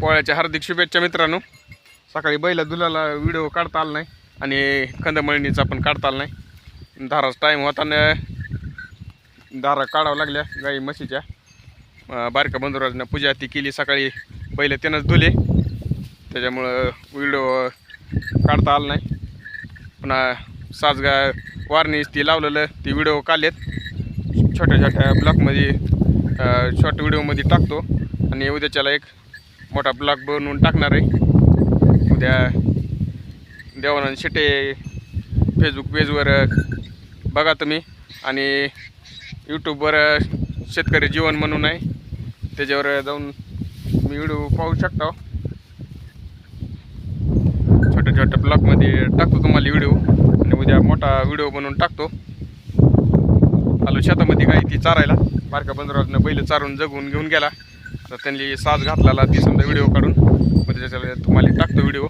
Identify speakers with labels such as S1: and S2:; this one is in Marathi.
S1: पोळ्याच्या हार्दिक शुभेच्छा मित्रांनो. सकाळी बैला दुलाला व्हिडिओ काढता आला नाही आणि कंदमळणीचा पण काढता आला नाही. धाराचा टाईम होताना धारा काढावं लागल्या गाई म्हशीच्या. बारका बंधुराजनं पूजा ती केली. सकाळी पहिले त्यानंच धुले. त्याच्यामुळं व्हिडिओ काढता आला नाही. पुन्हा साजगा वारणीस ती लावलेलं. ती व्हिडिओ काढलेत. छोट्या छोट्या ब्लॉकमध्ये शॉर्ट व्हिडिओमध्ये टाकतो. आणि उद्याच्याला एक मोठा ब्लॉग बनवून टाकणार आहे. उद्या देवानंद शेटे फेसबुक पेजवर बघा तुम्ही. आणि यूट्यूबवर शेतकरी जीवन म्हणून आहे. त्याच्यावर जाऊन मी व्हिडिओ पाहू शकता. छोट्या छोट्या ब्लॉगमध्ये टाकतो तुम्हाला व्हिडिओ आणि उद्या मोठा व्हिडिओ बनवून टाकतो. आलो शेतामध्ये काय ती चारायला. बारका बंदरातनं बैल चारून जगून घेऊन गेला. तर त्यांनी साज घातलेला ती समजा व्हिडिओ काढून. म्हणजे त्याच्याला तुम्हाला टाकतो व्हिडिओ